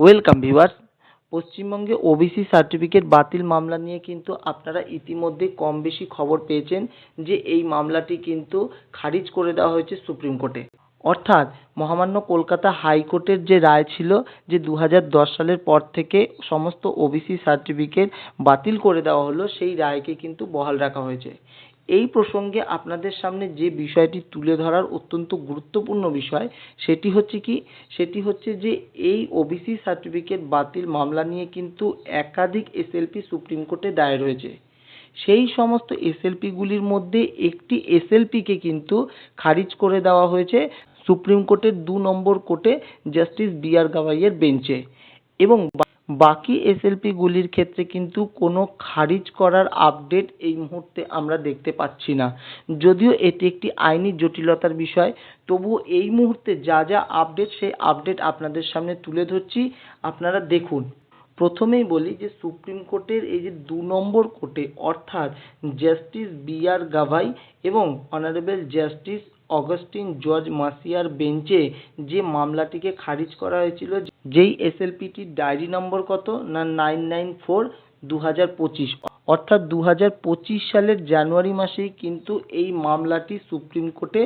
Welcome viewers পশ্চিমবঙ্গে OBC certificate বাতিল মামলা নিয়ে কিন্তু আপনারা ইতিমধ্যে কম বেশি খবর পেয়েছেন যে এই মামলাটি কিন্তু খারিজ করে দেওয়া হয়েছে সুপ্রিম কোর্টে। অর্থাৎ মহামান্য কলকাতা হাইকোর্টের যে রায় ছিল যে দু হাজার দশ সালের পর থেকে সমস্ত ওবিসি সার্টিফিকেট বাতিল করে দেওয়া হলো, সেই রায়কে কিন্তু বহাল রাখা হয়েছে। এই প্রসঙ্গে আপনাদের সামনে যে বিষয়টি তুলে ধরার অত্যন্ত গুরুত্বপূর্ণ বিষয়, সেটি হচ্ছে কি? সেটি হচ্ছে যে এই ওবিসি সার্টিফিকেট বাতিল মামলা নিয়ে কিন্তু একাধিক এসএলপি সুপ্রিম কোর্টে দায়ের হয়েছে সেই সমস্ত এসএলপিগুলির মধ্যে একটি এসএলপিকে কিন্তু খারিজ করে দেওয়া হয়েছে সুপ্রিম কোর্টের দু নম্বর কোর্টে জাস্টিস বি আর গাভাইয়ের বেঞ্চে। এবং বাকি এসএলপিগুলির ক্ষেত্রে কিন্তু কোনো খারিজ করার আপডেট এই মুহূর্তে আমরা দেখতে পাচ্ছি না। যদিও এটি একটি আইনি জটিলতার বিষয়, তবুও এই মুহূর্তে যা যা আপডেট সেই আপডেট আপনাদের সামনে তুলে ধরছি। আপনারা দেখুন, প্রথমেই বলি যে সুপ্রিম কোর্টের এই যে দু নম্বর কোর্টে অর্থাৎ জাস্টিস বি আর গাভাই এবং অনারেবল জাস্টিস অগাস্টিন জর্জ মাসিয়ার বেঞ্চে যে মামলাটিকে খারিজ করা হয়েছিল, যেই এসএলপিটির ডায়েরি নম্বর কত? না, নাইন নাইন ফোর দু হাজার পঁচিশ। অর্থাৎ দু হাজার পঁচিশ সালের জানুয়ারি মাসেই কিন্তু এই মামলাটি সুপ্রিম কোর্টে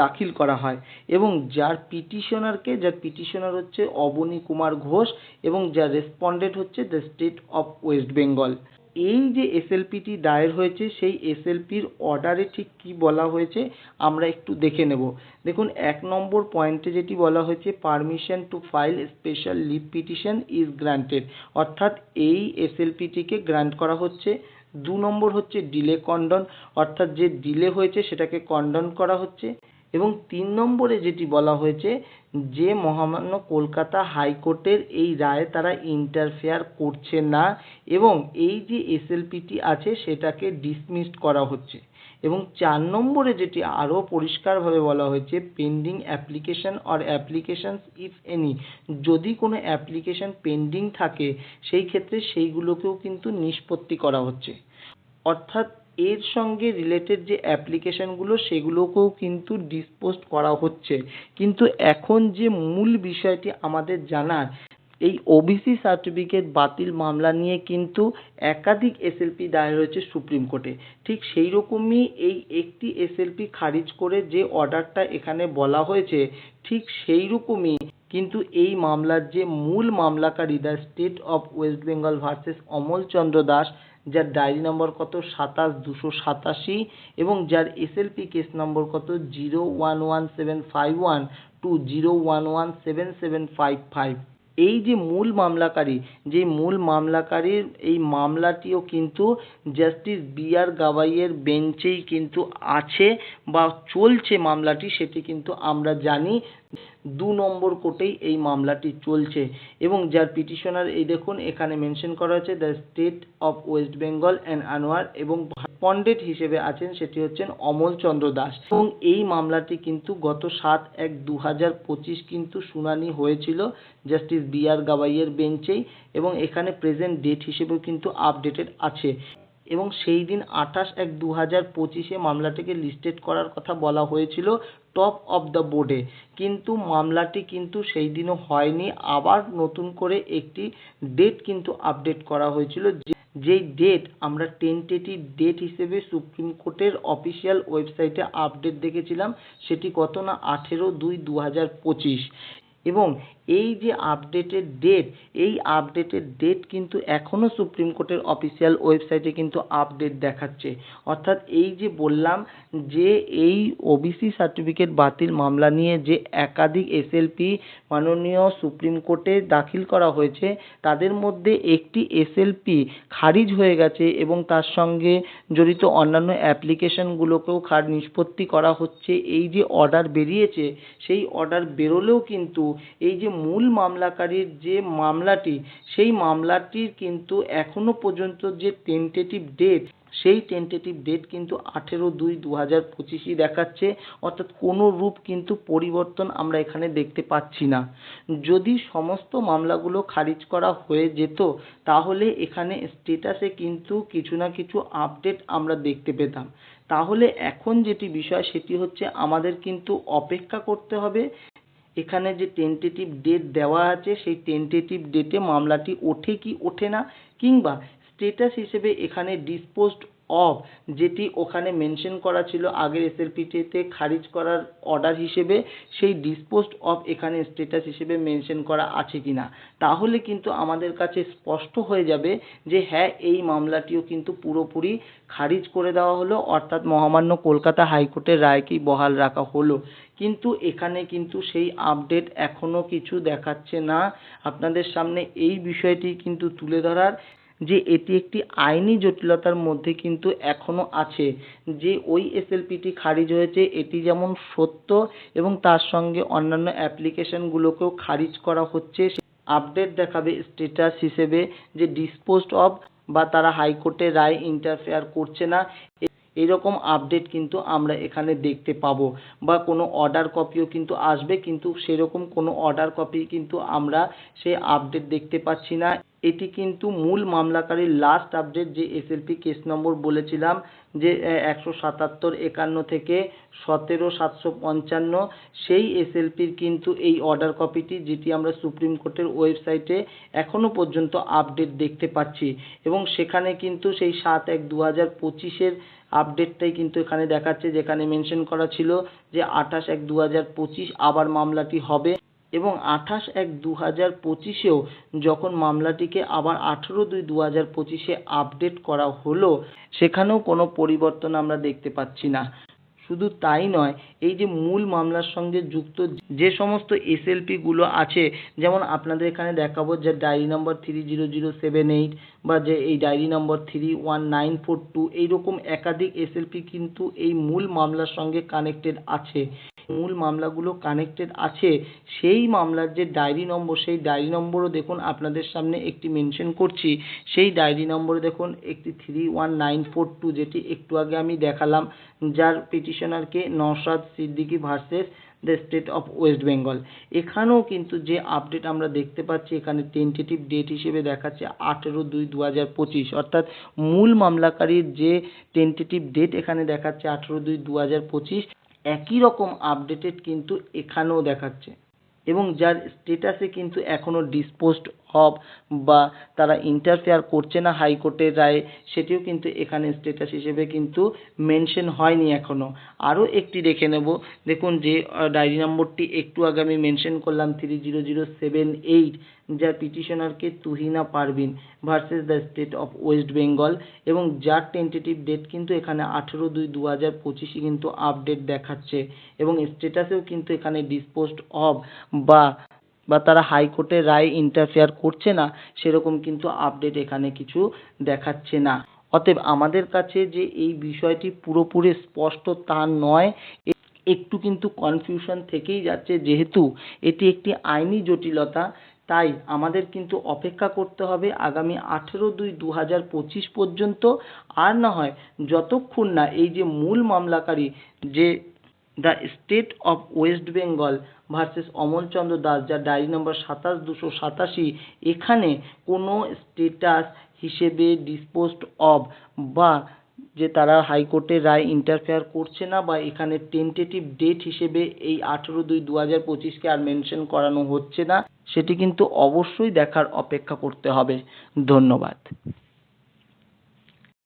দাখিল করা হয় এবং যার পিটিশনারকে, যার পিটিশনার হচ্ছে অবনী কুমার ঘোষ এবং যার রেসপন্ডেন্ট হচ্ছে the state of West Bengal. এই যে এসএলপিটি দায়ের হয়েছে, সেই এসএলপির অর্ডারে ঠিক কি বলা হয়েছে, আমরা একটু দেখে নেব। দেখুন, এক নম্বর পয়েন্টে যেটি বলা হয়েছে permission to file special leave petition is granted অর্থাৎ এই এসএলপিটিকে গ্রান্ট করা হচ্ছে। দু নম্বর হচ্ছে ডিলে কন্ডন অর্থাৎ যে ডিলে হয়েছে, সেটাকে কন্ডন করা হচ্ছে। এবং তিন নম্বরে যেটি বলা হয়েছে, যে মহামান্য কলকাতা হাইকোর্টের এই রায়ে তারা ইন্টারফেয়ার করছে না এবং এই যে এসএলপিটি আছে সেটাকে ডিসমিসড করা হচ্ছে। এবং চার নম্বরে যেটি আরও পরিষ্কারভাবে বলা হয়েছে pending application or applications if any যদি কোনো অ্যাপ্লিকেশন পেন্ডিং থাকে, সেই ক্ষেত্রে সেইগুলোকেও কিন্তু নিষ্পত্তি করা হচ্ছে। অর্থাৎ এর সঙ্গে রিলেটেড যে অ্যাপ্লিকেশনগুলো সেগুলোকেও কিন্তু ডিসপোজড করা হচ্ছে। কিন্তু এখন যে মূল বিষয়টি আমাদের জানার এই ওবিসি সার্টিফিকেট বাতিল মামলা নিয়ে কিন্তু একাধিক এসএলপি দায়ের হয়েছে সুপ্রিম কোর্টে ঠিক সেই রকমই এই একটি এসএলপি খারিজ করে যে অর্ডারটা এখানে বলা হয়েছে, ঠিক সেই রকমই কিন্তু এই মামলার যে মূল মামলাকারী the state of West Bengal versus Amal Chandra Das, যার ডায়েরি নম্বর কত? সাতাশ, দুশো সাতাশি এবং যার এসএলপি কেস নম্বর কত? Zero one one seven five one two zero one one seven seven five five এই যে মূল মামলাকারী যে মূল মামলাকারীর এই মামলাটিও কিন্তু জাস্টিস বি আর গাভাইয়ের বেঞ্চেই কিন্তু আছে বা চলছে মামলাটি, সেটি কিন্তু আমরা জানি। দু নম্বর কোর্টেই এই মামলাটি চলছে এবং যার পিটিশনার এই দেখুন, এখানে মেনশন করা হয়েছে the state of West Bengal and Anwar এবং পন্ডিত হিসেবে আছেন সেটি হচ্ছেন অমল চন্দ্র দাস। এবং এই মামলাটি কিন্তু গত সাত এক দু হাজার পঁচিশ কিন্তু শুনানি হয়েছিল জাস্টিস বি আর গাভাইয়ের বেঞ্চেই এবং এখানে প্রেজেন্ট ডেট হিসেবেও কিন্তু আপডেটেড আছে। এবং সেই দিন আঠাশ এক দু হাজার পঁচিশে মামলাটিকে লিস্টেড করার কথা বলা হয়েছিল টপ অফ দ্য বোর্ডে কিন্তু মামলাটি কিন্তু সেই দিনও হয়নি। আবার নতুন করে একটি ডেট কিন্তু আপডেট করা হয়েছিল যেই ডেট আমরা টেন্টেটিভ ডেট হিসেবে সুপ্রিম কোর্টের অফিসিয়াল ওয়েবসাইটে আপডেট দেখেছিলাম, সেটি কত না? আঠেরো দুই দু হাজার পঁচিশ। এবং এই যে আপডেটেড ডেট এই আপডেটেড ডেট কিন্তু এখনও সুপ্রিম কোর্টের অফিসিয়াল ওয়েবসাইটে কিন্তু আপডেট দেখাচ্ছে। অর্থাৎ এই যে বললাম যে এই ওবিসি সার্টিফিকেট বাতিল মামলা নিয়ে যে একাধিক এসএলপি মাননীয় সুপ্রিম কোর্টে দাখিল করা হয়েছে, তাদের মধ্যে একটি এসএলপি খারিজ হয়ে গেছে এবং তার সঙ্গে জড়িত অন্যান্য অ্যাপ্লিকেশনগুলোকেও খার নিষ্পত্তি করা হচ্ছে। এই যে অর্ডার বেরিয়েছে, সেই অর্ডার বেরোলেও কিন্তু এই যে মূল মামলাকারীর যে মামলাটি, সেই মামলাটির কিন্তু এখনও পর্যন্ত যে টেন্টেটিভ ডেট সেই টেন্টেটিভ ডেট কিন্তু আঠেরো দুই দু হাজার পঁচিশই দেখাচ্ছে। অর্থাৎ কোনো রূপ কিন্তু পরিবর্তন আমরা এখানে দেখতে পাচ্ছি না। যদি সমস্ত মামলাগুলো খারিজ করা হয়ে যেত, তাহলে এখানে স্টেটাসে কিন্তু কিছু না কিছু আপডেট আমরা দেখতে পেতাম। তাহলে এখন যেটি বিষয়, সেটি হচ্ছে আমাদের কিন্তু অপেক্ষা করতে হবে এখানে যে টেন্টেটিভ ডেট দেওয়া আছে, সেই টেন্টেটিভ ডেটে মামলাটি ওঠে কি ওঠে না, কিংবা স্টেটাস হিসেবে এখানে ডিসপোজড অফ যেটি ওখানে মেনশন করা ছিল আগের এসএলপিটিতে খারিজ করার অর্ডার হিসেবে, সেই ডিসপোজড অফ এখানে স্টেটাস হিসেবে মেনশন করা আছে কিনা। তাহলে কিন্তু আমাদের কাছে স্পষ্ট হয়ে যাবে যে হ্যাঁ এই মামলাটিও কিন্তু পুরোপুরি খারিজ করে দেওয়া হলো, অর্থাৎ মহামান্য কলকাতা হাইকোর্টের রায়কেই বহাল রাখা হলো। কিন্তু এখানে কিন্তু সেই আপডেট এখনও কিছু দেখাচ্ছে না। আপনাদের সামনে এই বিষয়টি কিন্তু তুলে ধরার যে এটি একটি আইনি জটিলতার মধ্যে কিন্তু এখনও আছে। যে ওই এসএলপিটি খারিজ হয়েছে, এটি যেমন সত্য এবং তার সঙ্গে অন্যান্য অ্যাপ্লিকেশনগুলোকেও খারিজ করা হচ্ছে আপডেট দেখাবে স্টেটাস হিসেবে যে ডিসপোজড অফ বা তারা হাইকোর্টের রায় ইন্টারফেয়ার করছে না। এরকম আপডেট কিন্তু আমরা এখানে দেখতে পাবো বা কোনো অর্ডার কপিও কিন্তু আসবে, কিন্তু সেরকম কোনো অর্ডার কপি কিন্তু আমরা সেই আপডেট দেখতে পাচ্ছি না। এটি কিন্তু মূল মামলাকারীর লাস্ট আপডেট যে এসএলপি কেস নম্বর বলেছিলাম, যে একশো সাতাত্তর একান্ন থেকে সতেরো সাতশো পঞ্চান্ন, সেই এসএলপির কিন্তু এই অর্ডার কপিটি যেটি আমরা সুপ্রিম কোর্টের ওয়েবসাইটে এখনও পর্যন্ত আপডেট দেখতে পাচ্ছি। এবং সেখানে কিন্তু সেই সাত এক দু হাজার পঁচিশের আপডেটটাই কিন্তু এখানে দেখাচ্ছে, যেখানে মেনশন করা ছিল যে আঠাশ এক দু হাজার পঁচিশ আবার মামলাটি হবে। এবং আঠাশ এক দু হাজার পঁচিশেও যখন মামলাটিকে আবার আঠেরো দুই দু হাজার পঁচিশে আপডেট করা হলো, সেখানেও কোনো পরিবর্তন আমরা দেখতে পাচ্ছি না। শুধু তাই নয়, এই যে মূল মামলার সঙ্গে যুক্ত যে সমস্ত এসএলপি গুলো আছে, যেমন আপনাদের এখানে দেখাবো যে diary number three zero zero seven eight বা যে এই diary number three one nine four two, এইরকম একাধিক এসএলপি কিন্তু এই মূল মামলার সঙ্গে কানেক্টেড আছে। মূল মামলাগুলো কানেক্টেড আছে, সেই মামলার যে ডায়েরি নম্বর সেই ডায়েরি নম্বরও দেখুন আপনাদের সামনে একটি মেনশন করছি। সেই ডায়েরি নম্বরে দেখুন একটি three one nine four two যেটি একটু আগে আমি দেখালাম, যার পিটিশনারকে Naushad Siddiqui versus the state of West Bengal এখানেও কিন্তু যে আপডেট আমরা দেখতে পাচ্ছি, এখানে টেন্টেটিভ ডেট হিসেবে দেখাচ্ছে আঠেরো দুই দু হাজার পঁচিশ। অর্থাৎ মূল মামলাকারীর যে টেন্টেটিভ ডেট এখানে দেখাচ্ছে আঠেরো দুই দু হাজার পঁচিশ একই রকম আপডেটেড কিন্তু এখানেও দেখাচ্ছে। এবং যার স্টেটাসে কিন্তু এখনও ডিসপোজড অফ বা তারা ইন্টারফেয়ার করছে না হাইকোর্টের রায়ে, সেটিও কিন্তু এখানে স্টেটাস হিসেবে কিন্তু মেনশন হয়নি এখনও। আরও একটি দেখে নেব। দেখুন যে ডায়েরি নম্বরটি একটু আগে আমি মেনশন করলাম three zero zero seven eight যার পিটিশনারকে Tuhina Parveen versus the state of West Bengal এবং যার টেন্টেটিভ ডেট কিন্তু এখানে আঠেরো দুই দু হাজার পঁচিশে কিন্তু আপডেট দেখাচ্ছে এবং স্টেটাসেও কিন্তু এখানে ডিসপোজড অফ বা বা তারা হাইকোর্টের রায় ইন্টারফেয়ার করছে না, সেরকম কিন্তু আপডেট এখানে কিছু দেখাচ্ছে না। অতএব আমাদের কাছে যে এই বিষয়টি পুরোপুরি স্পষ্ট তা নয় একটু কিন্তু কনফিউশন থেকেই যাচ্ছে, যেহেতু এটি একটি আইনি জটিলতা, তাই আমাদের কিন্তু অপেক্ষা করতে হবে আগামী আঠেরো দুই দু হাজার পঁচিশ পর্যন্ত। আর না হয় যতক্ষণ না এই যে মূল মামলাকারী যে the state of West Bengal versus Amalchandra Das, যার ডায়েরি নম্বর সাতাশ দুশো সাতাশি, এখানে কোনো স্টেটাস হিসেবে ডিসপোজড অব বা যে তারা হাইকোর্টের রায় ইন্টারফেয়ার করছে না বা এখানে টেন্টেটিভ ডেট হিসেবে এই আঠেরো দুই দু হাজার পঁচিশকে আর মেনশন করানো হচ্ছে না, সেটি কিন্তু অবশ্যই দেখার অপেক্ষা করতে হবে। ধন্যবাদ।